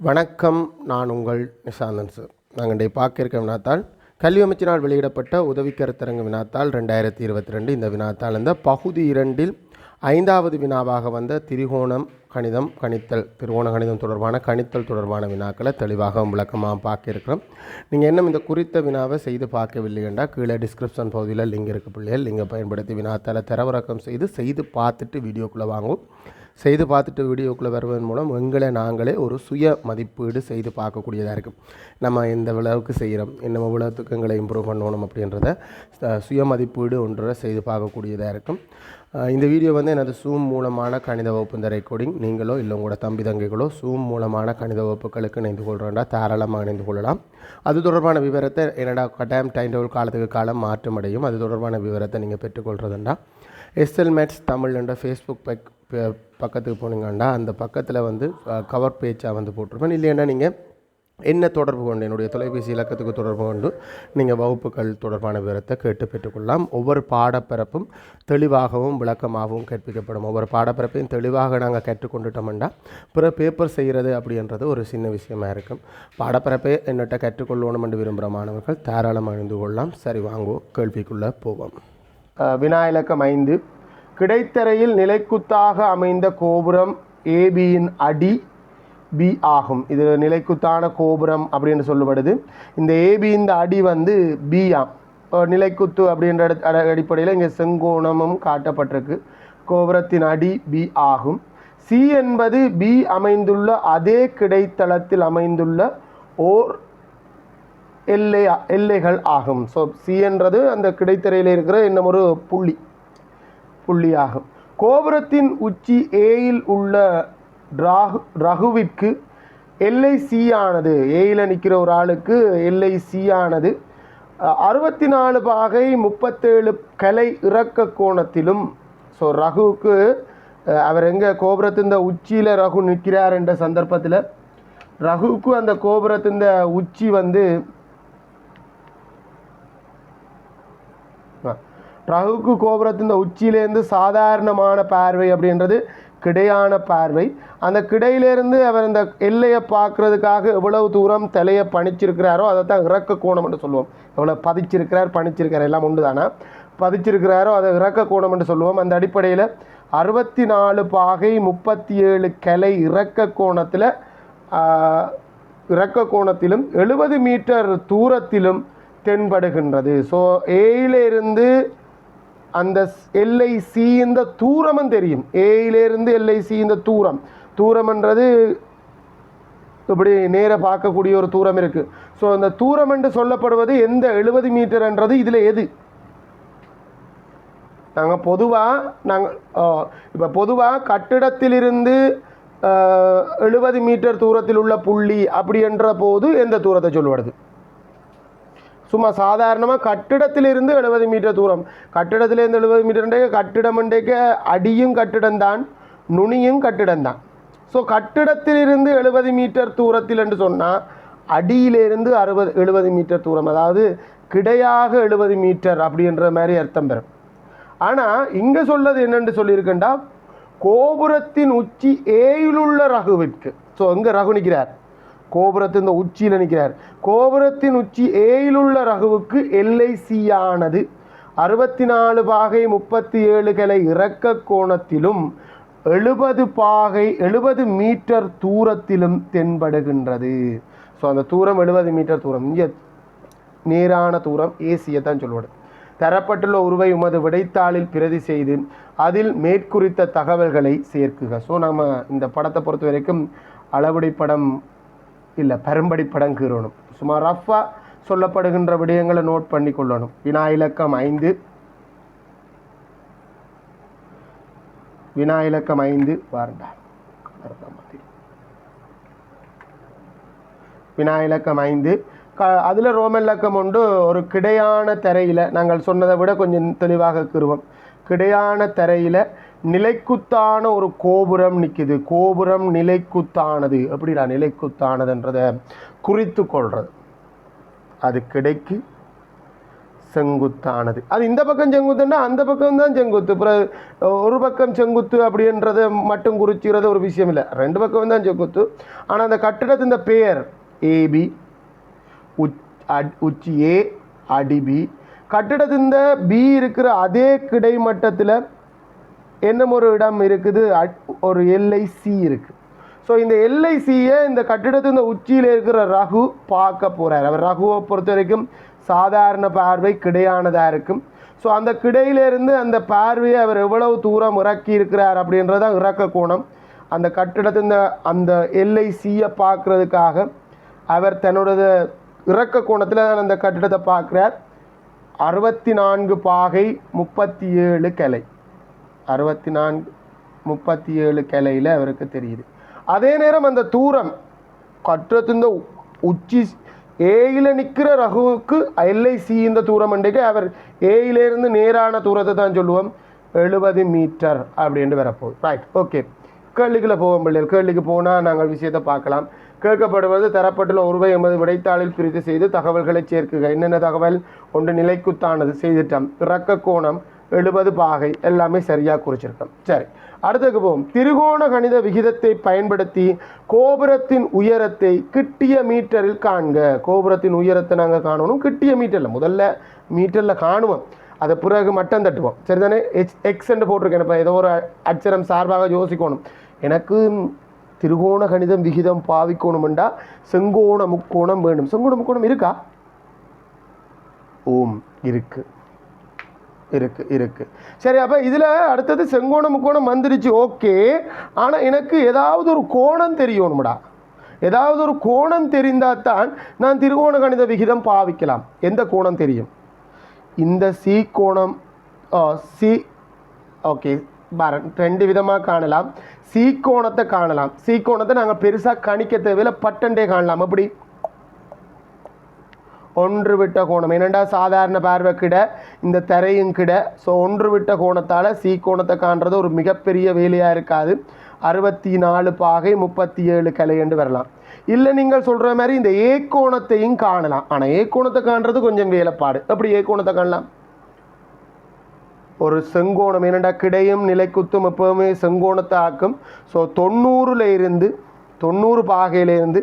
வணக்கம் நான் உங்கள் நிஷாந்தன் சார். நாங்கள் இன்றைய பார்க்க இருக்க வினாத்தால் கல்வி அமைச்சினால் வெளியிடப்பட்ட உதவி கருத்தரங்கு ரெண்டாயிரத்தி இருபத்தி ரெண்டு இந்த வினாத்தால் இந்த பகுதி இரண்டில் ஐந்தாவது வினாவாக வந்த திரிகோணம் கணிதம் கணித்தல் திருகோண கணிதம் தொடர்பான கணித்தல் தொடர்பான வினாக்களை தெளிவாக விளக்கமாக பார்க்க இருக்கிறோம். நீங்கள் இன்னும் இந்த குறித்த வினாவை செய்து பார்க்கவில்லை என்றால் கீழே டிஸ்கிரிப்ஷன் பகுதியில் லிங்க் இருக்க பிள்ளைகள் லிங்கை பயன்படுத்தி வினாத்தால் தரவிறக்கம் செய்து செய்து பார்த்துட்டு வீடியோக்குள்ளே வாங்கும் செய்து பார்த்துட்டு வீடியோக்குள்ளே வருவதன் மூலம் எங்களை நாங்களே ஒரு சுய மதிப்பீடு செய்து பார்க்கக்கூடியதாக இருக்கும் நம்ம எந்த விளவுக்கு செய்கிறோம் என்ன விளவுக்கு எங்களை இம்ப்ரூவ் பண்ணணும் அப்படின்றத சுய மதிப்பீடு ஒன்றை செய்து பார்க்கக்கூடியதாக இருக்கும் இந்த வீடியோ வந்து எனது சூம் மூலமான கணித வகுப்பு இந்த ரெக்கார்டிங் நீங்களோ இல்லை உங்களோட தம்பி தங்கைகளோ சூம் மூலமான கணித வகுப்புகளுக்கு இணைந்து கொள்கிறோண்டா தாராளமாக இணைந்து கொள்ளலாம். அது தொடர்பான விவரத்தை என்னடா கட்டாயம் டைம் டேபிள் காலத்துக்கு காலம் மாற்றமடையும். அது தொடர்பான விவரத்தை நீங்கள் பெற்றுக்கொள்கிறதுண்டா எஸ்எல் மேட்ஸ் தமிழ் என்ற ஃபேஸ்புக் பக் பக்கத்துக்கு போனீங்கன்னா அந்த பக்கத்தில் வந்து கவர் பேஜாக வந்து போட்டிருப்பேன். இல்லைன்னா நீங்கள் என்ன தொடர்பு கொண்டு என்னுடைய தொலைபேசி இலக்கத்துக்கு தொடர்பு கொண்டு நீங்கள் வகுப்புகள் தொடர்பான விவரத்தை கேட்டு பெற்றுக்கொள்ளலாம். ஒவ்வொரு பாடப்பிறப்பும் தெளிவாகவும் விளக்கமாகவும் கற்பிக்கப்படும் ஒவ்வொரு பாடப்பிறப்பையும் தெளிவாக நாங்கள் கற்றுக்கொண்டுட்டோம்னா பிற பேப்பர் செய்கிறது அப்படின்றது ஒரு சின்ன விஷயமா இருக்கும். பாடப்பிறப்பை என்னட்ட கற்றுக்கொள்ளணும் என்று விரும்புகிற மாணவர்கள் தாராளமாக அணிந்து கொள்ளலாம். சரி வாங்குவோம். கேள்விக்குள்ளே போவோம். வினா இலக்கம் ஐந்து. கிடைத்தரையில் நிலைக்குத்தாக அமைந்த கோபுரம் ஏபியின் அடி பி ஆகும். இது நிலைக்குத்தான கோபுரம் அப்படின்னு சொல்லப்படுது இந்த ஏபி இந்த அடி வந்து பியாம் நிலைக்குத்து அப்படின்ற அடிப்படையில் இங்கே செங்கோணமும் காட்டப்பட்டிருக்கு. கோபுரத்தின் அடி பி ஆகும். சி என்பது பி அமைந்துள்ள அதே கிடைத்தளத்தில் அமைந்துள்ள ஓர் எல்லை எல்லைகள் ஆகும். ஸோ சி என்றது அந்த கிடைத்தரையில் இருக்கிற இன்னும் ஒரு புள்ளி. புள்ளியாகும். கோபுரத்தின் உச்சி ஏயில் உள்ள ராகு ரகுவிற்கு எல்லை சி ஆனது ஏயில் நிற்கிற ஒரு ஆளுக்கு எல்லை சி ஆனது அறுபத்தி நாலு பாகை முப்பத்தேழு கலை இறக்க கோணத்திலும் ஸோ ரகுவுக்கு அவர் எங்கே கோபுரத்தின் உச்சியில் ரகு நிற்கிறார் என்ற சந்தர்ப்பத்தில் ரகுவுக்கு அந்த கோபுரத்தின் உச்சி வந்து ரகுக்கு கோபுரத்தின் உச்சியிலேருந்து சாதாரணமான பார்வை அப்படின்றது கிடையான பார்வை. அந்த கிடையிலேருந்து அவர் இந்த எல்லையை பார்க்கறதுக்காக எவ்வளவு தூரம் தலையை பணிச்சிருக்கிறாரோ அதை தான் இறக்க கோணம் என்று சொல்லுவோம். எவ்வளோ பதிச்சிருக்கிறார் பணிச்சிருக்கிறார் எல்லாம் உண்டு தானே பதிச்சிருக்கிறாரோ அதை இறக்க கோணம் என்று சொல்லுவோம். அந்த அடிப்படையில் அறுபத்தி நாலு பாகை முப்பத்தி ஏழு கலை இறக்க கோணத்தில் இறக்க கோணத்திலும் எழுபது மீட்டர் தூரத்திலும் தென்படுகின்றது. ஸோ ஏயிலிருந்து அந்த எல்ஐ சி இந்த தூரமும் தெரியும். ஏயிலேருந்து எல்ஐ சீந்த இந்த தூரம். தூரம்ன்றது இப்படி நேர பார்க்கக்கூடிய ஒரு தூரம் இருக்குது ஸோ அந்த தூரம் என்று சொல்லப்படுவது எந்த எழுபது மீட்டர்ன்றது இதில் எது? நாங்கள் பொதுவாக நாங்கள் இப்போ பொதுவாக கட்டிடத்திலிருந்து எழுபது மீட்டர் தூரத்தில் உள்ள புள்ளி அப்படி என்ற போது எந்த தூரத்தை சொல்லுவது? சும்மா சாதாரணமாக கட்டிடத்திலிருந்து எழுபது மீட்டர் தூரம். கட்டிடத்திலேருந்து எழுபது மீட்டர் கட்டிடமண்டைக்க அடியும் கட்டிடம்தான் நுனியும் கட்டிடம்தான். ஸோ கட்டிடத்திலிருந்து எழுபது மீட்டர் தூரத்தில் என்று சொன்னால் அடியிலிருந்து அறுபது எழுபது மீட்டர் தூரம் அதாவது கிடையாக எழுபது மீட்டர் அப்படின்ற மாதிரி அர்த்தம் பெறும். ஆனால் இங்கே சொல்லது என்னென்று சொல்லியிருக்கேன்டா கோபுரத்தின் உச்சி ஏயிலுள்ள ரகுவிற்கு. ஸோ எங்கே ரகு நிற்கிறார் கோபுரத்தின் உச்சியில் நிற்கிறார் கோபுரத்தின் உச்சி ஏயிலுள்ள ரகுவுக்கு எல்லை அறுபத்தி நாலு பாகை முப்பத்தி ஏழுகளை இறக்க கோணத்திலும் எழுபது பாகை எழுபது மீட்டர் தூரத்திலும் தென்படுகின்றது. ஸோ அந்த தூரம் எழுபது மீட்டர் தூரம். இங்கே நேரான தூரம் ஏசியை தான் சொல்லுவாடு தரப்பட்டுள்ள உருவை உமது விடைத்தாளில் பிரதி செய்து அதில் மேற்குறித்த தகவல்களை சேர்க்குக. ஸோ நம்ம இந்த படத்தை பொறுத்த வரைக்கும் அளவுடை படம் இல்லை பெரும்படி படம் கீறணும். சும்மா ரஃப்பாக சொல்லப்படுகின்ற விடயங்களை நோட் பண்ணி கொள்ளணும் வினா இலக்கம் ஐந்து. வினா இலக்கம் ஐந்து வாரண்டா வினா இலக்கம் ஐந்து. க அதில் ரோமன் இலக்கம் உண்டு. ஒரு கிடையான தரையில் நாங்கள் சொன்னதை விட கொஞ்சம் தெளிவாக கூறுவோம். கிடையான தரையில் நிலைக்குத்தான ஒரு கோபுரம் நிற்கிது கோபுரம் நிலைக்குத்தானது. எப்படிடா நிலைக்குத்தானதுன்றதை குறித்து கொள்வது அது கிடைக்கு. செங்குத்தானது. அது இந்த பக்கம் செங்குத்துன்னா அந்த பக்கம் தான் செங்குத்து. அப்புறம் ஒரு பக்கம் செங்குத்து அப்படின்றத மட்டும் குறிச்சிக்கிறது ஒரு விஷயம் இல்லை. ரெண்டு பக்கம் தான் செங்குத்து. ஆனால் அந்த கட்டிடத்தின் பெயர் ஏபி உச் உச்சி ஏ அடி பி கட்டிடத்தின் பி இருக்கிற அதே கிடைமட்டத்தில் என்ன ஒரு இடம் இருக்குது அட்- ஒரு எல்ஐசி இருக்குது ஸோ இந்த எல்ஐசியை இந்த கட்டிடத்தின் இந்த உச்சியில் இருக்கிற ரகு பார்க்க போகிறார் அவர் ரகுவை பொறுத்த வரைக்கும் சாதாரண பார்வை கிடையானதாக இருக்கும். ஸோ அந்த கிடையிலிருந்து அந்த பார்வையை அவர் எவ்வளவு தூரம் இறக்கி இருக்கிறார் அப்படின்றதான் இறக்க கோணம். அந்த கட்டிடத்தின் அந்த எல்ஐசியை பார்க்குறதுக்காக அவர் தன்னோடது இறக்க கோணத்தில் அந்த கட்டிடத்தை பார்க்குறார். அறுபத்தி நான்கு பாகை முப்பத்தி ஏழு கிளை அறுபத்தி நான்கு முப்பத்தி ஏழு கிளையில் அவருக்கு தெரியுது. அதே நேரம் அந்த தூரம் கற்றத்தின் உச்சி ஏயில் நிற்கிற ரகுவுக்கு எல்ஐசி இந்த தூரம் அண்டைக்கு அவர் ஏயிலேருந்து நேரான தூரத்தை தான் சொல்லுவோம். எழுபது மீட்டர் அப்படின்ட்டு வரப்போகுது. ரைட் ஓகே கேள்விக்குள்ள போவோம் பிள்ளைகள். கேள்விக்கு போனால் நாங்கள் விஷயத்தை பார்க்கலாம். கேட்கப்படுவது தரப்பட்டுள்ள உருவை எண்பது விடைத்தாளில் பிரித்து செய்து தகவல்களை சேர்க்குக. என்னென்ன தகவல்? ஒன்று நிலைக்குத்தானது செய்திட்டம். இறக்க கோணம் எழுபது பாகை எல்லாமே சரியாக குறிச்சிருக்கோம் சரி அடுத்ததுக்கு போவோம். திரிகோண கணித விகிதத்தை பயன்படுத்தி கோபுரத்தின் உயரத்தை கிட்டிய மீட்டரில் காண்க. கோபுரத்தின் உயரத்தை நாங்கள் காணணும். கிட்டிய மீட்டரில் முதல்ல மீட்டரில் காணுவோம். அதை பிறகு மட்டம் தட்டுவோம். சரி தானே எக்ஸ் எக்ஸ்ன்னு போட்டிருக்கேன். இப்போ ஏதோ ஒரு அச்சரம் சார்பாக யோசிக்கணும். எனக்கு திருகோண கணிதம் விகிதம் பாவிக்கணுமெண்டா செங்கோண முக்கோணம் வேணும். செங்கோண முக்கோணம் இருக்கா? ஓம் இருக்குது இருக்குது இருக்கு. சரி அப்போ இதில் அடுத்தது செங்கோணம் முக்கோணம் வந்துருச்சு ஓகே. ஆனால் எனக்கு ஏதாவது ஒரு கோணம் தெரியணும்டா. ஏதாவது ஒரு கோணம் தெரிந்தால் தான் நான் திருகோண கணித விகிதம் பாவிக்கலாம். எந்த கோணம் தெரியும்? இந்த சி கோணம் ஆ, சி ஓகே பாரு ரெண்டு விதமாக காணலாம். சீக்கோணத்தை காணலாம். சீக்கோணத்தை நாங்கள் பெருசாக கணிக்க தேவையில்ல. பட்டண்டே காணலாம். அப்படி ஒன்று விட்ட கோணம். என்னென்னா சாதாரண பார்வை கிட இந்த தரையும் கிட. ஸோ ஒன்று விட்ட கோணத்தால் சி கோணத்தை காண்றது ஒரு மிகப்பெரிய வேலையாக இருக்காது. அறுபத்தி நாலு பாகை முப்பத்தி ஏழு கலை என்று வரலாம். இல்லை நீங்கள் சொல்கிற மாதிரி இந்த ஏ கோணத்தையும் காணலாம். ஆனால் ஏ கோணத்தை காண்றது கொஞ்சம் வேலைப்பாடு. எப்படி ஏ கோணத்தை காணலாம்? ஒரு செங்கோணம் என்னடா கிடையும் நிலைக்குத்தும் எப்பவுமே செங்கோணத்தை ஆக்கும். ஸோ தொண்ணூறில் இருந்து தொண்ணூறு பாகையிலேருந்து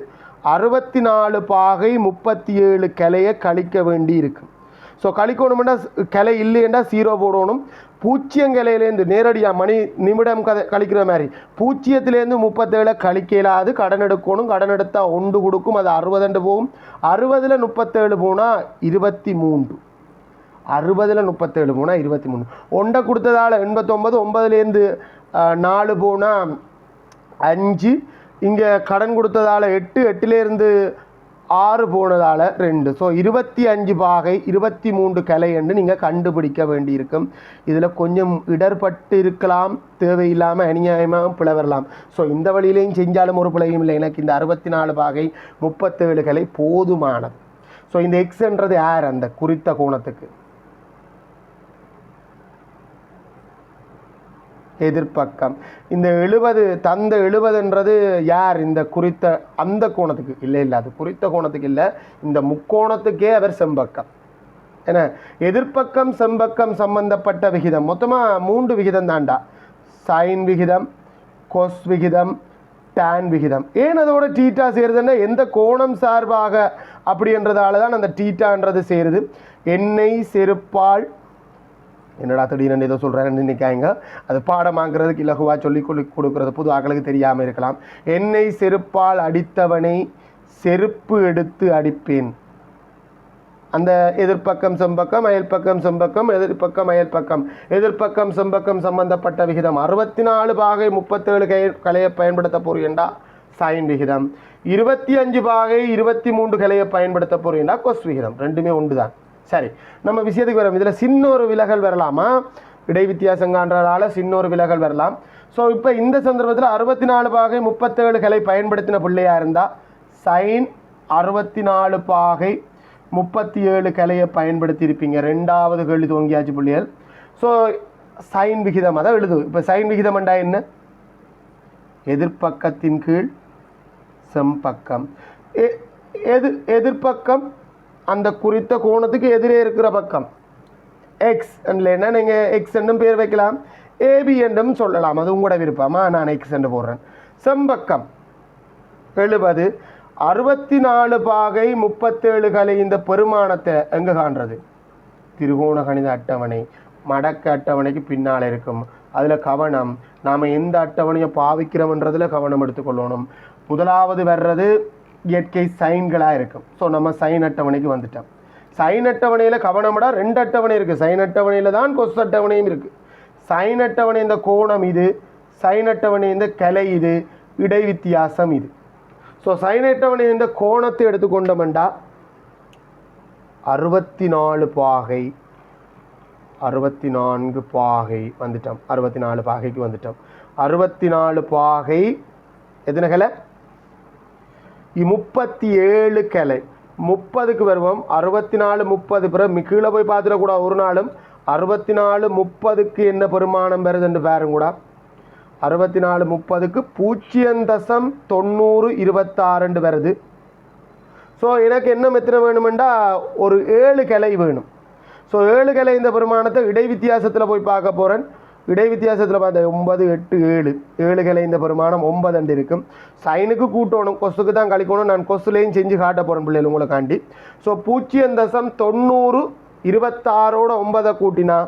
அறுபத்தி நாலு பாகை முப்பத்தி ஏழு கிளையை கழிக்க வேண்டி இருக்கும் ஸோ கழிக்கணும்னா கிளை இல்லையண்டா சீரோ போடணும். பூச்சியம் கிளையிலேருந்து நேரடியாக மணி நிமிடம் கதை கழிக்கிற மாதிரி. பூச்சியத்திலேருந்து முப்பத்தேழை கழிக்கலாது கடன் எடுக்கணும். கடன் எடுத்தால் ஒன்று கொடுக்கும் அது அறுபதுண்டு போகும். அறுபதில் முப்பத்தேழு போனால் இருபத்தி மூன்று அறுபதில் முப்பத்தேழு போனால் இருபத்தி மூணு ஒன்றை கொடுத்ததால் எண்பத்தொம்பது ஒன்பதுலேருந்து நாலு போனால் அஞ்சு. இங்கே கடன் கொடுத்ததால் எட்டு எட்டுலேருந்து ஆறு போனதால் ரெண்டு. ஸோ இருபத்தி அஞ்சு பாகை இருபத்தி மூன்று கலை என்று நீங்கள் கண்டுபிடிக்க வேண்டியிருக்கும். இதில் கொஞ்சம் இடர்பட்டு இருக்கலாம் தேவையில்லாமல் அநியாயமாக பிழை வரலாம். ஸோ இந்த வழியிலையும் செஞ்சாலும் ஒரு பிழையும் இல்லை. எனக்கு இந்த அறுபத்தி நாலு பாகை முப்பத்தேழு கலை போதுமானது. ஸோ இந்த எக்ஸ்ன்றது யார்? அந்த குறித்த கோணத்துக்கு. எதிர்ப்பக்கம். இந்த எழுபது தந்த எழுபதுன்றது யார்? இந்த குறித்த அந்த கோணத்துக்கு. இல்லை இல்லை அது குறித்த கோணத்துக்கு இல்லை. இந்த முக்கோணத்துக்கே அவர் செம்பக்கம். என்ன? எதிர்ப்பக்கம் செம்பக்கம் சம்பந்தப்பட்ட விகிதம். மொத்தமாக மூன்று விகிதம் தாண்டா. சைன் விகிதம் கொஸ் விகிதம் டேன் விகிதம். ஏன் அதோட டீட்டா சேருதுன்னா எந்த கோணம் சார்பாக? அப்படின்றதால தான் அந்த டீட்டான்றது சேருது. எண்ணெய் செருப்பால் என்னடா திடீர்னு ஏதோ சொல்கிறேன்னு நினைக்காங்க அது பாடமாங்கிறதுக்கு இலகுவாக சொல்லி கொடு கொடுக்குறது புது ஆக்களுக்கு தெரியாமல் இருக்கலாம். என்னை செருப்பால் அடித்தவனை செருப்பு எடுத்து அடிப்பேன். அந்த எதிர்ப்பக்கம் செம்பக்கம் அயல் பக்கம் செம்பக்கம் எதிர்ப்பக்கம் அயல் பக்கம் எதிர்ப்பக்கம் செம்பக்கம் சம்பந்தப்பட்ட விகிதம். அறுபத்தி நாலு பாகை முப்பத்தேழு கை கலையை பயன்படுத்த போறீண்டா சைன் விகிதம். இருபத்தி அஞ்சு பாகை இருபத்தி மூன்று கலையை பயன்படுத்த போறீண்டா கொஸ் விகிதம். ரெண்டுமே ஒன்று தான் சரி நம்ம விஷயத்துக்கு வரோம் இதில் சின்ன ஒரு விலகல் வரலாமா? இடை வித்தியாசங்கான்றதால சின்ன ஒரு விலகல் வரலாம். ஸோ இப்போ இந்த சந்தர்ப்பத்தில் அறுபத்தி நாலு பாகை முப்பத்தேழு கலை பயன்படுத்தின பிள்ளையாக இருந்தால் சைன் அறுபத்தி நாலு பாகை முப்பத்தி ஏழு கலையை பயன்படுத்தியிருப்பீங்க. ரெண்டாவது கேள்வி தோங்கியாச்சு பிள்ளைகள். ஸோ சைன் விகிதம் அதான் எழுது. இப்போ சைன் விகிதம் என்றா என்ன? எதிர்ப்பக்கத்தின் கீழ் செம்பக்கம். எ- எது எதிர்ப்பக்கம்? அந்த குறித்த கோணத்துக்கு எதிரே இருக்கிற பக்கம். எக்ஸ் இல்லைன்னா நீங்கள் எக்ஸ் என்றும் பேர் வைக்கலாம். ஏபி என்றும் சொல்லலாம். அது உங்களோட விருப்பமா? நான் எக்ஸ் என்று போடுறேன். செம்பக்கம். எழுபது. அறுபத்தி நாலு பாகை முப்பத்தேழு கலை இந்த பெருமானத்தை எங்கே காண்றது? திருகோண கணித அட்டவணை. மடக்க அட்டவணைக்கு பின்னால் இருக்கும். அதில் கவனம். நாம் எந்த அட்டவணையை பாவிக்கிறோம்ன்றதில் கவனம் எடுத்துக்கொள்ளணும் முதலாவது வர்றது இயற்கை சைன்களாக இருக்கும் ஸோ நம்ம சைன் அட்டவணைக்கு வந்துட்டோம். சைன் அட்டவணையில் கவனமடா ரெண்டு அட்டவணை இருக்குது சைன் அட்டவணையில் தான் கொசு அட்டவணையும் இருக்குது சைன் அட்டவணை இந்த கோணம் இது சைன் அட்டவணை இந்த கலை இது இடை வித்தியாசம் இது. ஸோ சைன் அட்டவணை இந்த கோணத்தை எடுத்துக்கொண்டோம்டா அறுபத்தி நாலு பாகை அறுபத்தி நான்கு பாகை வந்துட்டோம். அறுபத்தி நாலு பாகைக்கு வந்துட்டோம். அறுபத்தி நாலு பாகை எத்தனை கலை முப்பத்தி ஏழு கிளை. முப்பதுக்கு வருவோம். அறுபத்தி நாலு முப்பது பிறகு கீழே போய் பார்த்துடக்கூடாது ஒரு நாளும் அறுபத்தி நாலு முப்பதுக்கு என்ன பெருமானம் பெறுதுன்னு பாருங்க கூட அறுபத்தி நாலு முப்பதுக்கு பூஜ்ஜியம் தசம் தொண்ணூறு இருபத்தாறுண்டு வருது ஸோ எனக்கு என்ன எத்தனை வேணுமெண்டா? ஒரு ஏழு கிளை வேணும். ஸோ ஏழு கிளை இந்த பெருமானத்தை இடை வித்தியாசத்தில் போய் பார்க்க போகிறேன் இடை வித்தியாசத்தில் பார்த்தா ஒன்பது எட்டு ஏழு. ஏழு கிளை இந்த பெருமானம் ஒன்பது அண்டு இருக்கும். சைனுக்கு கூட்டணும் கொசுக்கு தான் கழிக்கணும். நான் கொசுலையும் செஞ்சு காட்ட போகிறேன் பிள்ளைகள் உங்களுக்காண்டி. ஸோ பூஜ்ஜியம் தசம் தொண்ணூறு இருபத்தாறோட ஒன்பதை கூட்டினா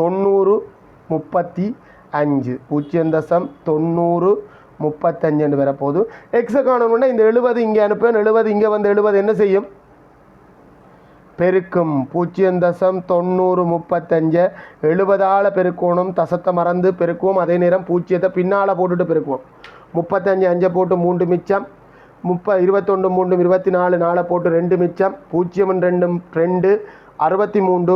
தொண்ணூறு முப்பத்தி அஞ்சு. பூஜ்ஜியம் தசம் தொண்ணூறு முப்பத்தஞ்சுன்னு வரப்போகுது. எக்ஸை காணணுன்னா இந்த எழுபது இங்கே அனுப்பேன் எழுபது இங்கே வந்து எழுபது என்ன செய்யும்? பெருக்கும். பூஜ்ஜியம் தசம் தொண்ணூறு முப்பத்தஞ்சு. எழுபதால் பெருக்கணும். தசத்தை மறந்து பெருக்குவோம். அதே நேரம் பூஜ்ஜியத்தை பின்னால் போட்டுட்டு பெருக்குவோம். முப்பத்தஞ்சு அஞ்சை போட்டு மூன்று மிச்சம். முப்ப இருபத்தொன்று மூன்று இருபத்தி நாலு நாலை போட்டு ரெண்டு மிச்சம். பூஜ்ஜியம் ரெண்டும் ரெண்டு. அறுபத்தி மூன்று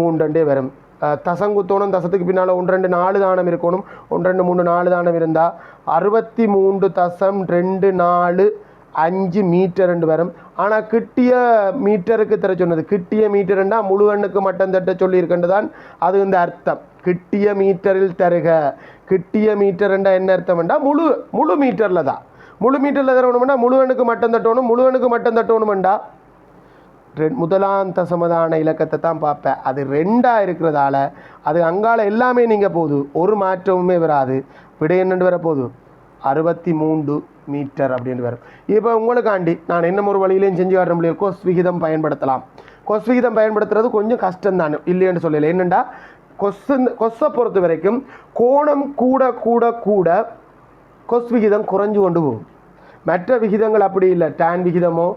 மூன்றண்டே வரும். தசம் தசங்குத்தோணும் தசத்துக்கு பின்னால் ஒன்று ரெண்டு நாலு தானம் இருக்கணும். ஒன்று ரெண்டு மூணு நாலு தானம் இருந்தால் அறுபத்தி மூன்று தசம் ரெண்டு நாலு அஞ்சு மீட்டர் ரெண்டு வரும். ஆனால் கிட்டிய மீட்டருக்கு தர சொன்னது. கிட்டிய மீட்டர்ண்டா முழு எண்ணுக்கு மட்டும் தட்ட சொல்லியிருக்கின்றது தான் அது இந்த அர்த்தம். கிட்டிய மீட்டரில் தருக. கிட்டிய மீட்டர்ண்டா என்ன அர்த்தம்ண்டா முழு முழு மீட்டரில் தான் முழு மீட்டரில் தரணும்னா முழு எண்ணுக்கு மட்டும் தட்டணும் முழு எண்ணுக்கு மட்டும் தட்டணும்ண்டா. முதலாம் தசமதான இலக்கத்தை தான் பார்ப்பேன் அது ரெண்டாக இருக்கிறதால அது அங்கால எல்லாமே நீங்கள் போகுது ஒரு மாற்றமுமே வராது. விடை என்னென்று வரப்போகுது? அறுபத்தி மூன்று மீட்டர் அப்படின்னு வரும் இப்போ உங்களுக்காண்டி நான் என்ன ஒரு வழியிலையும் செஞ்சு காட்டுற முடியும் கொஸ் விகிதம் பயன்படுத்தலாம். கொஸ் விகிதம் பயன்படுத்துறது கொஞ்சம் கஷ்டம் தான் இல்லைன்னு சொல்லலை. என்னென்னா கொஸ்ஸு கொஸ்ஸை பொறுத்த வரைக்கும் கோணம் கூட கூட கூட கொஸ் விகிதம் குறைஞ்சு கொண்டு போகும். மற்ற விகிதங்கள் அப்படி இல்லை. டேன் விகிதமோ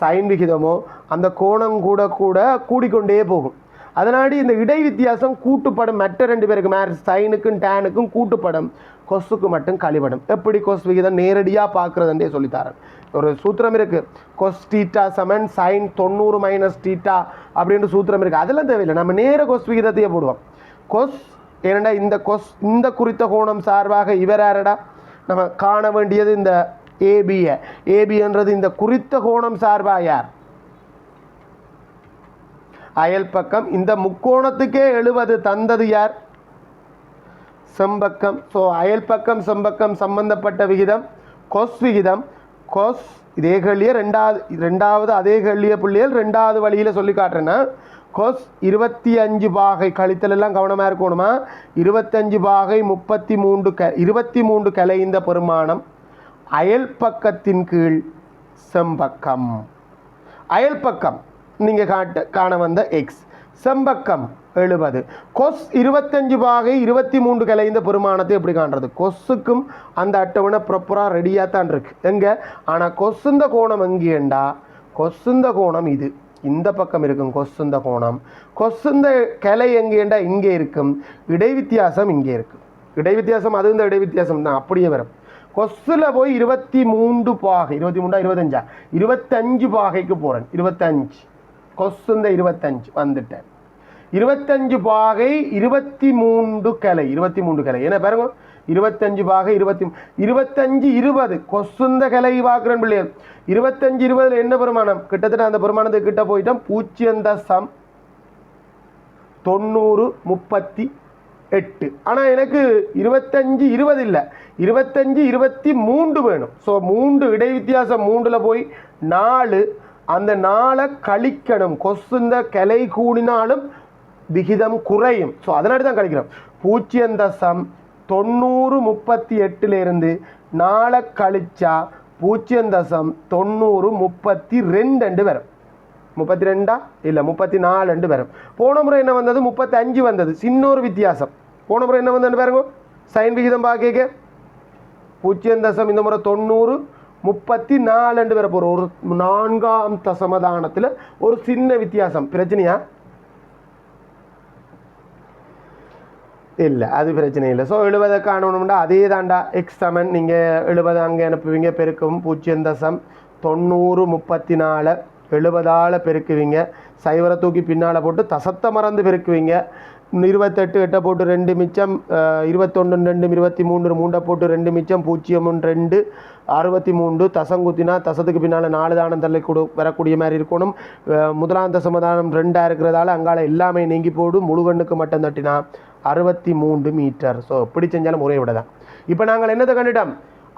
சைன் விகிதமோ அந்த கோணம் கூட கூட கூடிக்கொண்டே போகும். அதனாடி இந்த இடை வித்தியாசம் கூட்டுப்படும் மற்ற ரெண்டு பேருக்கு மேர் சைனுக்கும் டேனுக்கும் கூட்டுப்படும். கொசுக்கு மட்டும் கழிபடும். எப்படி கொஸ் விகிதம் நேரடியாக பார்க்குறதுன்றே சொல்லித்தாரன். ஒரு சூத்திரம் இருக்குது கொஸ் டீட்டா சமன் சைன் தொண்ணூறு மைனஸ் டீட்டா அப்படின்ற சூத்திரம் இருக்குது அதெல்லாம் தேவையில்லை. நம்ம நேர கொஸ் விகிதத்தையே போடுவோம். கொஸ் ஏனடா இந்த கொஸ் இந்த குறித்த கோணம் சார்பாக இவர் யாரடா? நம்ம காண வேண்டியது இந்த ஏபியை ஏபின்றது இந்த குறித்த கோணம் சார்பாக யார்? அயல் பக்கம். இந்த முக்கோணத்துக்கே எழுவது தந்தது யார்? செம்பக்கம். ஸோ அயல் பக்கம் செம்பக்கம் சம்பந்தப்பட்ட விகிதம் கொஸ் விகிதம் கொஸ் இதே கேள்வியை ரெண்டாவது ரெண்டாவது அதே கேள்வியை பிள்ளைகள் ரெண்டாவது வழியில் சொல்லி காட்டுறேன்னா கொஸ் இருபத்தி அஞ்சு பாகை கழித்தல் எல்லாம் கவனமாக இருக்கணுமா? இருபத்தஞ்சு பாகை முப்பத்தி மூன்று க இருபத்தி மூன்று கலைந்த பெருமானம் அயல் பக்கத்தின் கீழ் செம்பக்கம். அயல் பக்கம். நீங்கள் காட்ட காண வந்த எக்ஸ் செம்பக்கம் எழுபது. கொஸ் இருபத்தஞ்சு பாகை இருபத்தி மூன்று கலைந்த பெருமானத்தை எப்படி காண்றது? கொஸுக்கும் அந்த அட்டவணை ப்ராப்பராக ரெடியாக தான் இருக்கு. எங்கே? ஆனால் கொசுந்த கோணம் எங்கேண்டா கொசுந்த கோணம் இது. இந்த பக்கம் இருக்கும் கொசுந்த கோணம். கொசுந்த கிளை எங்கேண்டா இங்கே இருக்கும். இடை வித்தியாசம் இங்கே இருக்கும் இடை வித்தியாசம் அது இந்த இடை வித்தியாசம் தான். அப்படியே வரும். கொஸ்ஸில் போய் இருபத்தி மூன்று பாகை இருபத்தி மூன்றா இருபத்தஞ்சா? இருபத்தஞ்சு பாகைக்கு போகிறேன் இருபத்தஞ்சு. கொசுந்த இருபத்தஞ்சு வந்துட்டேன். இருபத்தஞ்சு பாகை இருபத்தி மூன்று கலை இருபத்தி மூன்று கலை என்ன பாருங்க? இருபத்தஞ்சு பாகை இருபத்தி இருபத்தஞ்சு இருபது கொசுந்த கலை பார்க்குறேன் பிள்ளையர் இருபத்தஞ்சு இருபதுல என்ன பெருமானம்? கிட்டத்தட்ட அந்த பெருமானத்துக்கு கிட்ட போயிட்டோம். பூஜ்ஜியம் தசம் தொண்ணூறு முப்பத்தி எட்டு. ஆனால் எனக்கு இருபத்தஞ்சு இருபது இல்லை. இருபத்தஞ்சு இருபத்தி மூன்று வேணும். ஸோ மூன்று இடை வித்தியாசம் மூன்றில் போய் நாலு அந்த நாளை கழிக்கணும். கொசுந்த கிளை கூடினாலும் விகிதம் குறையும். ஸோ அதனால தான் கழிக்கிறோம். பூஜ்ஜியம் தசம் தொண்ணூறு முப்பத்தி எட்டுலேருந்து நாளை கழிச்சா பூஜ்ஜியம் தசம் தொண்ணூறு முப்பத்தி ரெண்டு வரும். முப்பத்தி ரெண்டா? இல்லை முப்பத்தி நாலு வரும். போன முறை என்ன வந்தது? முப்பத்தி அஞ்சு வந்தது. சின்ன ஒரு வித்தியாசம். போன முறை என்ன வந்தது பாருங்க. சைன் விகிதம் பார்க்க பூஜ்ஜியம் தசம் இந்த முறை தொண்ணூறு முப்பத்தி நாலு ரெண்டு வர போகிற ஒரு நான்காம் தசமதானத்தில் ஒரு சின்ன வித்தியாசம். பிரச்சனையா? இல்லை அது பிரச்சனை இல்லை. ஸோ எழுபதை காணணும்னா அதே தாண்டா எக்ஸ் சமன் நீங்கள் எழுபது அங்கே அனுப்புவீங்க பெருக்கும் பூஜ்ஜியம் தசம் தொண்ணூறு முப்பத்தி நாலு. எழுபதால் பெருக்குவீங்க. சைவரை தூக்கி பின்னால் போட்டு தசத்தை மறந்து பெருக்குவீங்க. இருபத்தெட்டு எட்டை போட்டு ரெண்டு மிச்சம் இருபத்தொன்று ரெண்டு இருபத்தி மூன்று மூண்டை போட்டு ரெண்டு மிச்சம் பூஜ்ஜியம் ரெண்டு அறுபத்தி மூன்று தசங்குத்தினா தசத்துக்கு பின்னால் நாலு தானம் தள்ளி கொடு வரக்கூடிய மாதிரி இருக்கணும். முதலாம் தசமதானம் ரெண்டாக இருக்கிறதால அங்கால எல்லாமே நீங்கி போடு முழுகண்ணுக்கு மட்டும் தட்டினா அறுபத்தி மூன்று மீட்டர். ஸோ எப்படி செஞ்சாலும் ஒரே விட தான் இப்போ நாங்கள் என்னத்தை கண்டுட்டோம்?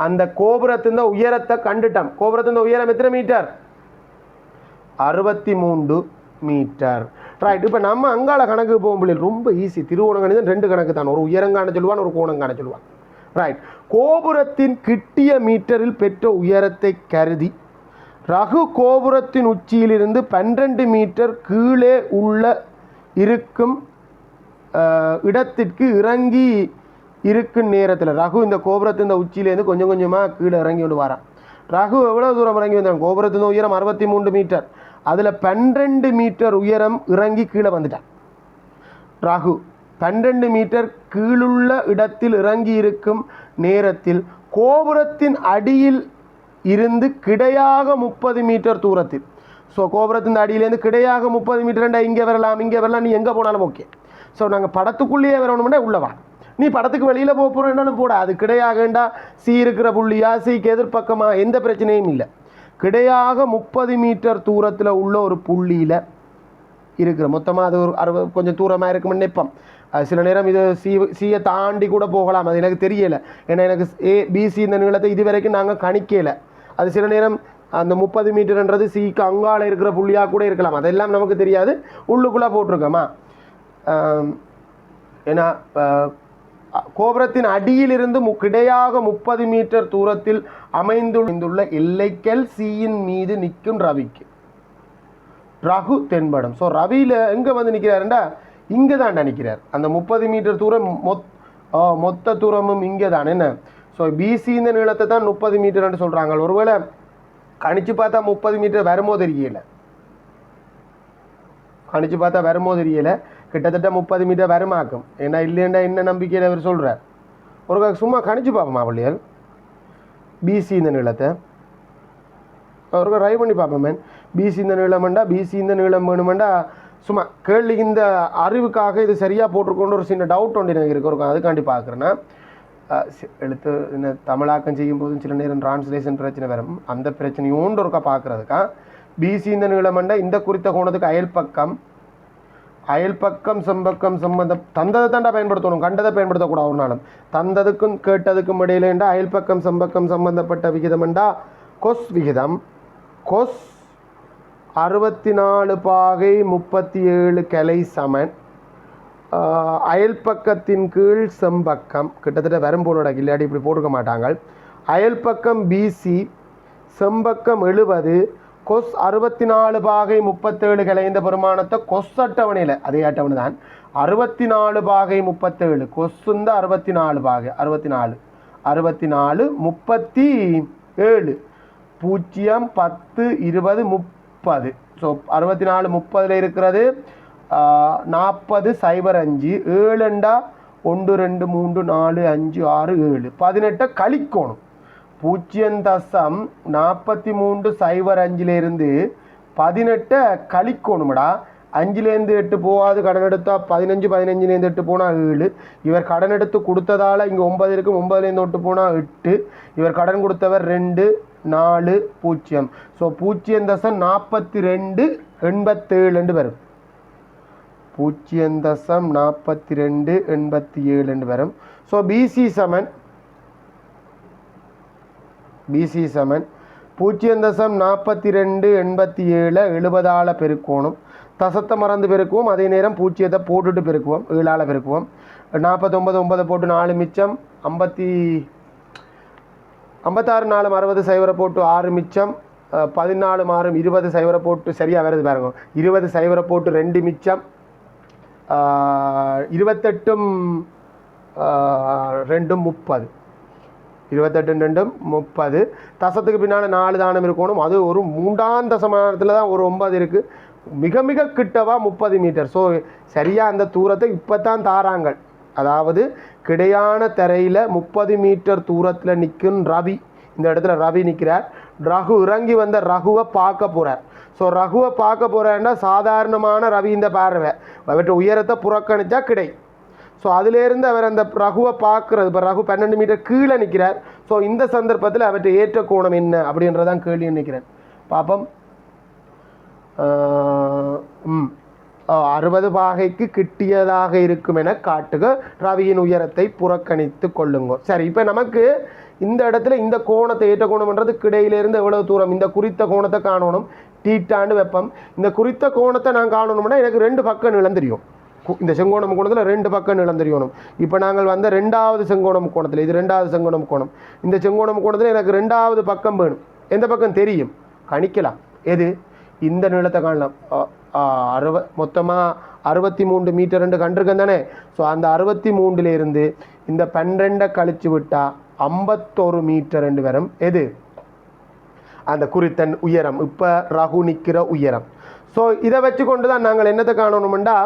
அந்த கோபுரத்தின் உயரத்தை கண்டுட்டோம். கோபுரத்தின் உயரம் எத்தனை மீட்டர்? அறுபத்தி மூன்று மீட்டர். ரைட் இப்போ நம்ம அங்கால கணக்கு போகும் பிள்ளைகள் ரொம்ப ஈஸி திருவோணங்கணிதம் ரெண்டு கணக்கு தான். ஒரு உயரங்கான சொல்லுவான் ஒரு கோணம் காண சொல்லுவான். ரைட் கோபுரத்தின் கிட்டிய மீட்டரில் பெற்ற உயரத்தை கருதி ரகு கோபுரத்தின் உச்சியிலிருந்து பன்னிரண்டு மீட்டர் கீழே உள்ள இருக்கும் இடத்திற்கு இறங்கி இருக்கும் நேரத்தில் ரகு இந்த கோபுரத்தின் இந்த உச்சியிலேருந்து கொஞ்சம் கொஞ்சமாக கீழே இறங்கி கொண்டு வரான் ரகு எவ்வளோ தூரம் இறங்கி வந்தான் கோபுரத்தின் உயரம் அறுபத்தி மூன்று மீட்டர். அதில் பன்னிரெண்டு மீட்டர் உயரம் இறங்கி கீழே வந்துட்டான். ராகு பன்னிரெண்டு மீட்டர் கீழுள்ள இடத்தில் இறங்கி இருக்கும் நேரத்தில் கோபுரத்தின் அடியில் இருந்து கிடையாக முப்பது மீட்டர் தூரத்தில். ஸோ கோபுரத்தின் அடியிலேருந்து கிடையாக முப்பது மீட்டர்ண்டா இங்கே வரலாம் இங்கே வரலாம் நீ எங்கே போனாலும் ஓகே ஸோ நாங்கள் படத்துக்குள்ளேயே வரணும்னா உள்ளவா நீ படத்துக்கு வெளியில் போக போகிறோம் போட. அது கிடையாகண்டா சி இருக்கிற புள்ளியா சிக்கு எதிர்ப்பக்கமா எந்த பிரச்சனையும் இல்லை. கிடையாக முப்பது மீட்டர் தூரத்தில் உள்ள ஒரு புள்ளியில் இருக்கிற மொத்தமாக அது ஒரு அறுபது கொஞ்சம் தூரமாக இருக்கும்னு நினைப்போம். அது சில நேரம் இது சி சியை தாண்டி கூட போகலாம். அது எனக்கு தெரியலை. ஏன்னா எனக்கு ஏ பிசி இந்த நீளத்தை இது வரைக்கும் நாங்கள் கணிக்கலை. அது சில நேரம் அந்த முப்பது மீட்டர்ன்றது சிக்கு அங்கால இருக்கிற புள்ளியாக கூட இருக்கலாம். அதெல்லாம் நமக்கு தெரியாது. உள்ளுக்குள்ளே போட்டிருக்கோமா? ஏன்னா கோபுரத்தின் அடியிலிருந்து கிடையாக முப்பது மீட்டர் தூரத்தில் அமைந்துள்ள எல்லைக்கல் சியின் மீது நிற்கும் ரவிக்கு. ரகு தென்படும். ஸோ ரவியில் எங்கே வந்து நிற்கிறாருண்டா இங்கே தான் நிற்கிறார் அந்த முப்பது மீட்டர் தூரம் மொத் மொத்த தூரமும் இங்கே தான் என்ன ஸோ பிசி இந்த நீளத்தை தான் முப்பது மீட்டர்னு சொல்கிறாங்க ஒருவேளை கணிச்சு பார்த்தா முப்பது மீட்டர் வருமோ தெரியல. கணிச்சு பார்த்தா வருமோ தெரியலை. கிட்டத்தட்ட முப்பது மீட்டர் வருமாக்கும் ஏன்னா இல்லைண்டா என்ன நம்பிக்கையில் அவர் சொல்கிறார் ஒரு சும்மா கணிச்சு பார்ப்போமா பிள்ளைகள்? பிசி இந்த நீளத்தை. அவருக்கு ட்ரை பண்ணி பார்ப்போம் மேன் பிசி இந்த நீளம் வேண்டா பிசி இந்த நீளம் வேணுமெண்டா சும்மா கேள்வி இந்த அறிவுக்காக இது சரியாக போட்டிருக்கோன்ற ஒரு சின்ன டவுட் ஒன்று எனக்கு இருக்கு. ஒரு அதுக்காண்டி பார்க்குறேன்னா எழுத்து இந்த தமிழாக்கம் செய்யும் போதும் சில நேரம் டிரான்ஸ்லேஷன் பிரச்சனை வரும். அந்த பிரச்சனையோண்டு ஒருக்கா பார்க்குறதுக்கா பிசி இந்த நீளம்ண்டா இந்த குறித்த கோணத்துக்கு அயல் அயல்பக்கம் அயல் பக்கம் செம்பக்கம் சம்பந்தம் தந்ததை தாண்டா பயன்படுத்தணும். கண்டதை பயன்படுத்தக்கூடாது ஒரு தந்ததுக்கும் கேட்டதுக்கும் இடையிலேண்டா அயல் பக்கம் செம்பக்கம் சம்பந்தப்பட்ட விகிதம்ண்டா கொஸ் விகிதம். கொஸ் அறுபத்தி நாலு பாகை முப்பத்தி ஏழு கலை சமன். அயல்பக்கத்தின் அயல் பக்கத்தின் கீழ் செம்பக்கம். கிட்டத்தட்ட வரும்போலோட இல்லாட்டி இப்படி போட்டுக்க மாட்டாங்க. அயல் பக்கம் பிசி செம்பக்கம் எழுபது கொஸ் அறுபத்தி நாலு பாகை முப்பத்தேழு கலைந்த பெருமானத்தை கொஸ் அட்டவணையில் அதே அட்டவணை தான் அறுபத்தி நாலு பாகை முப்பத்தேழு கொஸ்ஸுந்த அறுபத்தி நாலு பாகை அறுபத்தி நாலு அறுபத்தி நாலு முப்பத்தி ஏழு பூஜ்ஜியம் பத்து இருபது முப்பது. ஸோ அறுபத்தி நாலு முப்பதில் இருக்கிறது நாற்பது சைபர் அஞ்சு ஏழுண்டா ஒன்று ரெண்டு மூன்று நாலு அஞ்சு ஆறு ஏழு. பதினெட்டை கழிக்கணும். பூஜ்ஜியம் தசம் நாற்பத்தி மூன்று சைபர் அஞ்சிலேருந்து பதினெட்டை கழிக்கணுமடா அஞ்சுலேருந்து எட்டு போகாது கடன் எடுத்தால் பதினஞ்சு பதினஞ்சுலேருந்து எட்டு போனால் ஏழு. இவர் கடன் எடுத்து கொடுத்ததால் இங்கே ஒன்பது இருக்கும் ஒன்பதுலேருந்து எட்டு போனால் எட்டு. இவர் கடன் கொடுத்தவர் ரெண்டு நாலு பூஜ்ஜியம் ஸோ பூஜ்ஜியம் தசம் நாற்பத்தி ரெண்டு எண்பத்தேழுண்டு வரும். பூஜ்ஜியம் தசம் நாற்பத்தி ரெண்டு எண்பத்தி ஏழுண்டு வரும். ஸோ பிசி சமன் பிசி சமன் பூஜ்ஜியம் தசம் நாற்பத்தி ரெண்டு எண்பத்தி ஏழு எழுபதால் பெருக்கோணும். தசத்தை மறந்து பெருக்குவோம். அதே நேரம் பூஜ்ஜியத்தை போட்டுட்டு பெருக்குவோம். ஏழால் பெருக்குவோம். நாற்பத்தொம்பது ஒன்பதை போட்டு நாலு மிச்சம். ஐம்பத்தி ஐம்பத்தாறு நாலு அறுபது சைவரை போட்டு ஆறு மிச்சம். பதினாலு மாறும் இருபது சைவரை போட்டு சரியாக வருது பாருங்க. இருபது சைவரை போட்டு ரெண்டு மிச்சம். இருபத்தெட்டும் ரெண்டும் முப்பது. இருபத்தெட்டு ரெண்டும் முப்பது. தசத்துக்கு பின்னால் நாலு தானம் இருக்கணும். அது ஒரு மூன்றாம் தசமானத்தில் தான் ஒரு ஒன்பது இருக்குது மிக மிக கிட்டவா முப்பது மீட்டர். ஸோ சரியாக அந்த தூரத்தை இப்போ தான் தாராங்க அதாவது கிடையான தரையில் முப்பது மீட்டர் தூரத்தில் நிற்கும் ரவி. இந்த இடத்துல ரவி நிற்கிறார் ரகு இறங்கி வந்த ரகுவை பார்க்க போகிறார் ஸோ ரகுவை பார்க்க போகிறாருன்னா சாதாரணமான ரவி இந்த பார்வை. அவற்றை உயரத்தை புறக்கணித்தா கிடை. ஸோ அதிலேருந்து அவர் அந்த ரகுவை பார்க்குறது. இப்போ ரகு பன்னெண்டு மீட்டர் கீழே நிற்கிறார் ஸோ இந்த சந்தர்ப்பத்தில் அவற்றை ஏற்ற கோணம் என்ன அப்படின்றதான் கேள்வி நினைக்கிறேன். பாப்பம். ம். அறுபது பாகைக்கு கிட்டியதாக இருக்கும் என காட்டுக. ரவியின் உயரத்தை புறக்கணித்து கொள்ளுங்க. சரி இப்போ நமக்கு இந்த இடத்துல இந்த கோணத்தை ஏற்ற கோணம்ன்றது கிடையிலேருந்து எவ்வளவு தூரம்? இந்த குறித்த கோணத்தை காணணும். டீட்டாண்டு வெப்பம். இந்த குறித்த கோணத்தை நான் காணணும்னா எனக்கு ரெண்டு பக்கம் நிலம் தெரியும். இந்த செங்கோணம் கோணத்தில் ரெண்டு பக்கம் நிலம் தெரியணும். இப்போ நாங்கள் வந்த ரெண்டாவது செங்கோணம் கோணத்தில் இது ரெண்டாவது செங்கோணம் கோணம். இந்த செங்கோணம் கோணத்தில் எனக்கு ரெண்டாவது பக்கம் வேணும். எந்த பக்கம்? தெரியும். கணிக்கலாம். எது? இந்த நீளத்தை காணலாம். அறுவ மொத்தமாக அறுபத்தி மூன்று மீட்டர் ரெண்டு கண்டிருக்கேன் தானே? ஸோ அந்த அறுபத்தி மூன்றுலேருந்து இந்த பன்னிரெண்டை கழிச்சு விட்டால் ஐம்பத்தொரு மீட்டர் ரெண்டு வரும். எது? அந்த குறித்தன் உயரம். இப்போ ரகு நிற்கிற உயரம். ஸோ இதை வச்சு கொண்டு தான் நாங்கள் என்னத்தை காணணும்ண்டா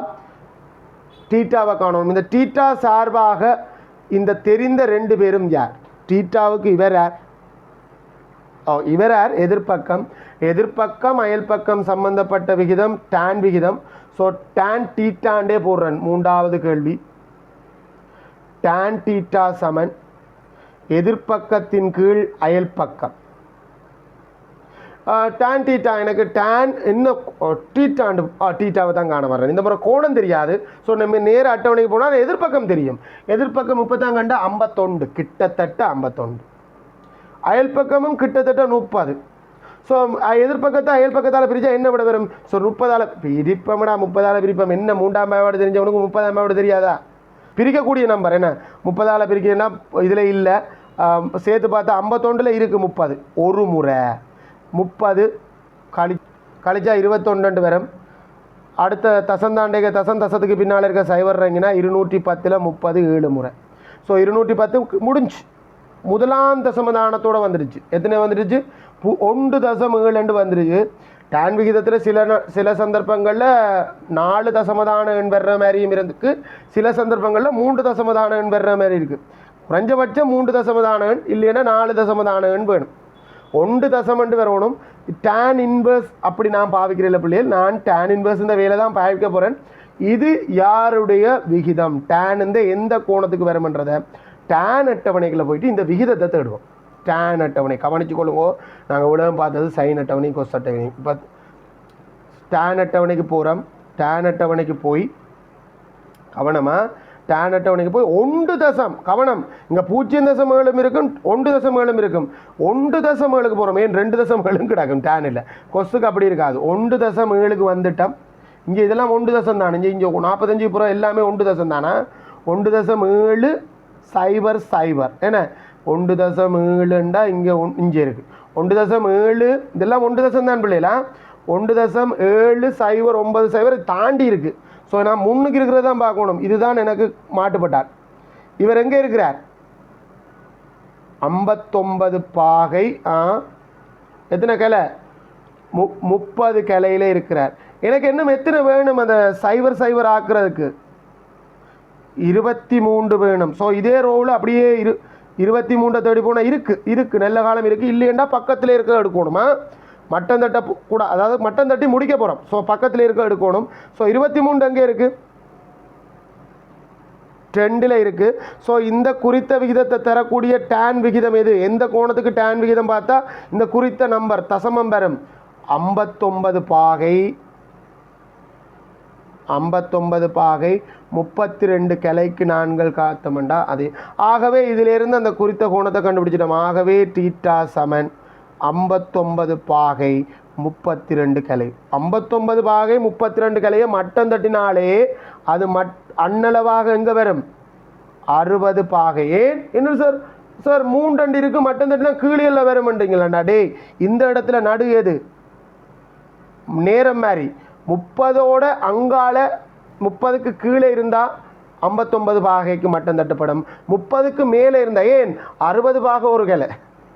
டீட்டாவை காணணும். இந்த டீட்டா சார்பாக இந்த தெரிந்த ரெண்டு பேரும் யார்? டீட்டாவுக்கு இவர் யார்? ஓ இவர் யார்? எதிர்ப்பக்கம். எதிர்ப்பக்கம் அயல் பக்கம் சம்பந்தப்பட்ட விகிதம் டான் விகிதம். ஸோ டான் டீட்டாண்டே போடுறேன். மூன்றாவது கேள்வி. டான் டீட்டா சமன். எதிர்ப்பக்கத்தின் கீழ் அயல் பக்கம். டேன் டீட்டா எனக்கு டேன் என்ன டீட்டாண்டு டீட்டாவை தான் காண வர்றேன். இந்த முறை கோணம் தெரியாது. ஸோ நம்ம நேர அட்டவணைக்கு போனால் எதிர்ப்பக்கம் தெரியும். எதிர்ப்பக்கம் முப்பத்தாம் கண்டா ஐம்பத்தொண்டு கிட்டத்தட்ட ஐம்பத்தொண்டு அயல் பக்கமும் கிட்டத்தட்ட முப்பது. ஸோ எதிர்பக்கத்தை அயல் பக்கத்தால் பிரித்தா என்ன விட வரும் ஸோ முப்பதால் பிரிப்பம்டா முப்பதால் பிரிப்பம். என்ன மூன்றாம் மேவாடு தெரிஞ்சவனுக்கு முப்பதாம் மேவாடு தெரியாதா? பிரிக்கக்கூடிய நம்பர் என்ன? முப்பதால் பிரிக்கிறேன்னா இதில் இல்லை. சேர்த்து பார்த்தா ஐம்பத்தொண்டில் இருக்குது முப்பது. ஒரு முறை. முப்பது கழி கழிச்சா இருபத்தொண்டு வரும். அடுத்த தசந்தாண்டேக தசம் தசத்துக்கு பின்னால் இருக்க சைவர் ரங்கினா இருநூற்றி பத்தில் முப்பது ஏழு முறை. ஸோ இருநூற்றி பத்து முடிஞ்சு. முதலாம் தசமதானத்தோட வந்துடுச்சு எத்தனை வந்துடுச்சு பு ஒன்று தசம் ஏழுண்டு வந்துடுச்சு டான் விகிதத்தில் சில ந- சில சந்தர்ப்பங்களில் நாலு தசமதான எண் வர்ற மாதிரியும் இருந்துக்கு. சில சந்தர்ப்பங்களில் மூன்று தசமதான எண் வர்ற மாதிரி இருக்குது குறைஞ்சபட்சம் மூன்று தசமதான எண் இல்லைன்னா நாலு தசமதான எண் வேணும். ஒன்று தசமண்டு வரணும். டேன் இன்வர்ஸ் அப்படி நான் பாவிக்கிறேன் பிள்ளைகள். நான் டேன் இன்வர்ஸ் இந்த வேலை தான் பாவிக்க போகிறேன் இது யாருடைய விகிதம்? டேன் இந்த எந்த கோணத்துக்கு வரும்ன்றதை டேன் அட்டவணைகளை போயிட்டு இந்த விகிதத்தை தேடுவோம். டேன் அட்டவணை. கவனித்து கொள்ளுங்க. நாங்கள் உலகம் பார்த்தது சைன் அட்டவணை கொஸ் அட்டவணை. இப்போ டேன் அட்டவணைக்கு போகிறோம் டேன் அட்டவணைக்கு போய் கவனமாக டேன் அட்டவணைக்கு போய் ஒன்று தசம் கவனம். இங்கே பூஜ்ஜியம் தசம் ஏழும் இருக்கும் ஒன்று தசம் ஏழும் இருக்கும். ஒன்று தசம் ஏழுக்கு போகிறோம் ஏன் ரெண்டு தசம் ஏழும் கிடக்கும்? டேன் இல்லை. கொசுக்கு அப்படி இருக்காது. ஒன்று தசம் ஏழுக்கு வந்துட்டோம். இங்கே இதெல்லாம் ஒன்று தசம் தானே இங்கே இங்கே நாற்பத்தஞ்சு புறம் எல்லாமே ஒன்று தசம் தானே ஒன்று தசம் ஏழு சைபர் சைபர் என்ன? ஒன்று தசம் ஏழுண்டா இங்கே ஒன் இங்கே இருக்குது ஒன்று தசம் ஏழு இதெல்லாம் ஒன்று தசம் தான் பிள்ளைகளா? ஒன்று தசம் ஏழு சைபர் ஒன்பது சைபர் தாண்டி இருக்குது ஸோ நான் முன்னுக்கு இருக்கிறது தான் பார்க்கணும். இதுதான் எனக்கு மாட்டுப்பட்டார் இவர் எங்கே இருக்கிறார்? ஐம்பத்தொம்பது பாகை ஆ எத்தனை கிளை? மு முப்பது கிளையில இருக்கிறார். எனக்கு இன்னும் எத்தனை வேணும் அந்த சைபர் சைவர் ஆக்குறதுக்கு? இருபத்தி மூன்று வேணும். ஸோ இதே ரோவில் அப்படியே இரு இருபத்தி மூன்றை தேடி போனால் இருக்குது இருக்குது நல்ல காலம் இருக்குது இல்லையண்டா பக்கத்தில் இருக்க எடுக்கணுமா மட்டன் தட்ட கூட அதாவது மட்டன் தட்டி முடிக்க போகிறோம் ஸோ பக்கத்தில் இருக்க எடுக்கணும். ஸோ இருபத்தி மூன்று எங்கே இருக்குது ட்ரெண்டில் இருக்குது ஸோ இந்த குறித்த விகிதத்தை தரக்கூடிய டேன் விகிதம் எது? எந்த கோணத்துக்கு டேன் விகிதம் பார்த்தா இந்த குறித்த நம்பர் தசமம் பெறும். ஐம்பத்தொம்பது பாகை. ஐம்பத்தொன்பது பாகை. முப்பத்தி ரெண்டு கிளைக்கு நான்கள் காத்தமண்டா அது. ஆகவே இதிலிருந்து அந்த குறித்த கோணத்தை கண்டுபிடிச்சிட்டோம். ஆகவே டீட்டா சமன். ஐம்பத்தொன்பது பாகை முப்பத்தி ரெண்டு கலை. ஐம்பத்தொன்பது பாகை முப்பத்தி ரெண்டு கலையை மட்டம் தட்டினாலே அது மட் அன்னளவாக எங்கே வரும்? அறுபது பாகை. ஏன்? என்ன சார்? சார் மூன்றண்டு இருக்குது மட்டம் தட்டினா கீழியில் வரும்ன்றீங்களா நடே இந்த இடத்துல நடு எது? நேரம் மாதிரி முப்பதோட அங்கால முப்பதுக்கு கீழே இருந்தால் ஐம்பத்தொன்பது பாகைக்கு மட்டம் தட்டுப்படும். முப்பதுக்கு மேலே இருந்தால் ஏன்? அறுபது பாகை ஒரு கிளை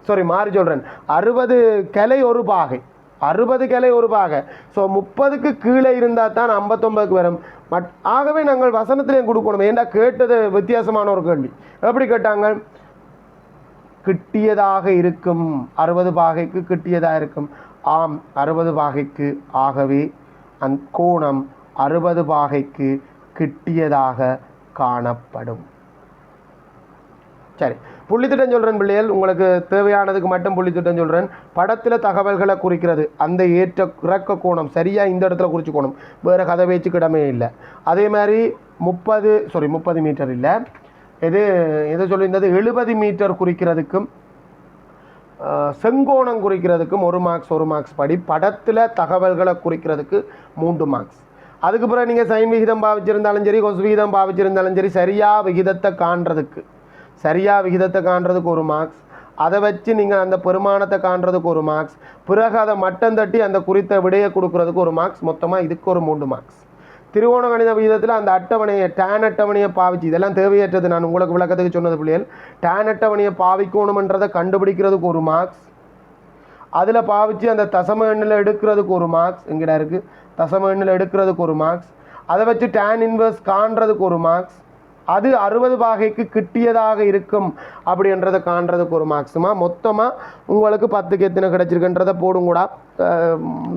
சாரி மாறி சொல்கிறேன் அறுபது கிளை ஒரு பாகை. அறுபது கிளை ஒரு பாகை. ஸோ முப்பதுக்கு கீழே இருந்தால் தான் ஐம்பத்தொம்பதுக்கு வரும். மட் ஆகவே நாங்கள் வசனத்திலையும் கொடுக்கணும். ஏண்டா கேட்டது வித்தியாசமான ஒரு கேள்வி. எப்படி கேட்டாங்க? கிட்டியதாக இருக்கும். அறுபது பாகைக்கு கிட்டியதாக இருக்கும். ஆம் அறுபது பாகைக்கு ஆகவே அந் கோணம் அறுபது பாகைக்கு கிட்டியதாக காணப்படும். சரி. புள்ளித்திட்டம் சொல்கிறேன் பிள்ளைகள் உங்களுக்கு தேவையானதுக்கு மட்டும் புள்ளித்திட்டம் சொல்கிறேன் படத்தில் தகவல்களை குறிக்கிறது அந்த ஏற்ற இறக்க கோணம் சரியாக இந்த இடத்துல குறிச்சுக்கோணும் வேறு கதை பேச்சுக்கு கிடமே இல்லை. அதே மாதிரி முப்பது சாரி முப்பது மீட்டர் இல்லை. எது எதை சொல்லியிருந்தது எழுபது மீட்டர் குறிக்கிறதுக்கும் செங்கோணம் குறிக்கிறதுக்கும் ஒரு மார்க்ஸ் ஒரு மார்க்ஸ் படி படத்தில் தகவல்களை குறிக்கிறதுக்கு மூன்று மார்க்ஸ் அதுக்கு பிறகு நீங்கள் சைன் விகிதம் பாவிச்சிருந்தாலும் சரி கொசு விகிதம் பாவிச்சிருந்தாலும் சரி சரியாக விகிதத்தை காண்றதுக்கு. சரியாக விகிதத்தை காண்றதுக்கு ஒரு மார்க்ஸ் அதை வச்சு நீங்கள் அந்த பெருமானத்தை காண்றதுக்கு ஒரு மார்க்ஸ் பிறகு அதை மட்டம் தட்டி அந்த குறித்த விடையை கொடுக்கறதுக்கு ஒரு மார்க்ஸ் மொத்தமாக இதுக்கு ஒரு மூன்று மார்க்ஸ் திருவோண கணித விகிதத்தில் அந்த அட்டவணையை டேன் அட்டவணையை பாவிச்சு இதெல்லாம் தேவையற்றது. நான் உங்களுக்கு விளக்கத்துக்கு சொன்னது பிள்ளைகள். டேன் அட்டவணையை பாவிக்கணுமன்றதை கண்டுபிடிக்கிறதுக்கு ஒரு மார்க்ஸ் அதில் பாவிச்சு அந்த தசம எண்ணில் எடுக்கிறதுக்கு ஒரு மார்க்ஸ் எங்கிட்ட இருக்குது தசம எண்ணில் எடுக்கிறதுக்கு ஒரு மார்க்ஸ் அதை வச்சு டேன் இன்வெர்ஸ் காண்றதுக்கு ஒரு மார்க்ஸ் அது அறுபது பாகைக்கு கிட்டியதாக இருக்கும் அப்படின்றத காண்றதுக்கு ஒரு மார்க்ஸுமா மொத்தமாக உங்களுக்கு பத்துக்கு எத்தனை கிடச்சிருக்குன்றதை போடுங்கூடா.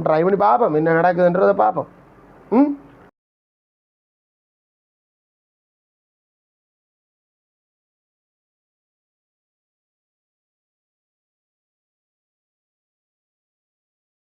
ட்ரை பண்ணி பார்ப்போம் என்ன நடக்குதுன்றதை பார்ப்போம் ம்?